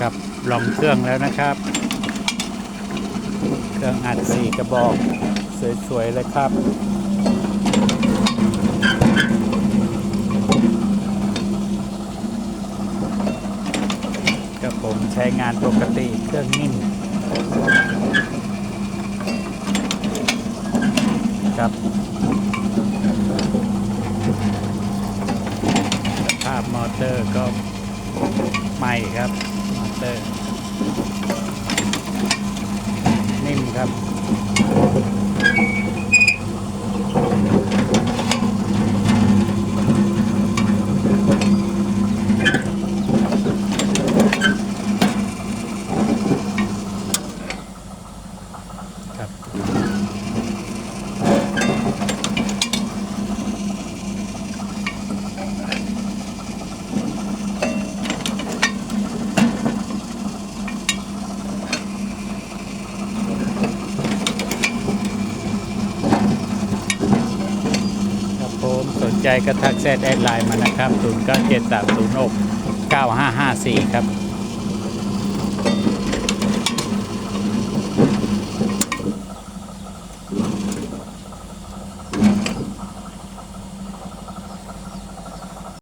กับลองเครื่องแล้วนะครับ เครื่องอัดสี่กระบอก สวย ๆ เลยครับกับผมใช้งานปกติเครื่องนิ่มครับสภาพมอเตอร์ก็ใหม่ครับ มอเตอร์ นิ่มครับ ครับ ครับผมสน ใจก็ทักแซดแอดไลน์มานะครับ 0 9 7 3 0 6 9 5 5 4 ครับ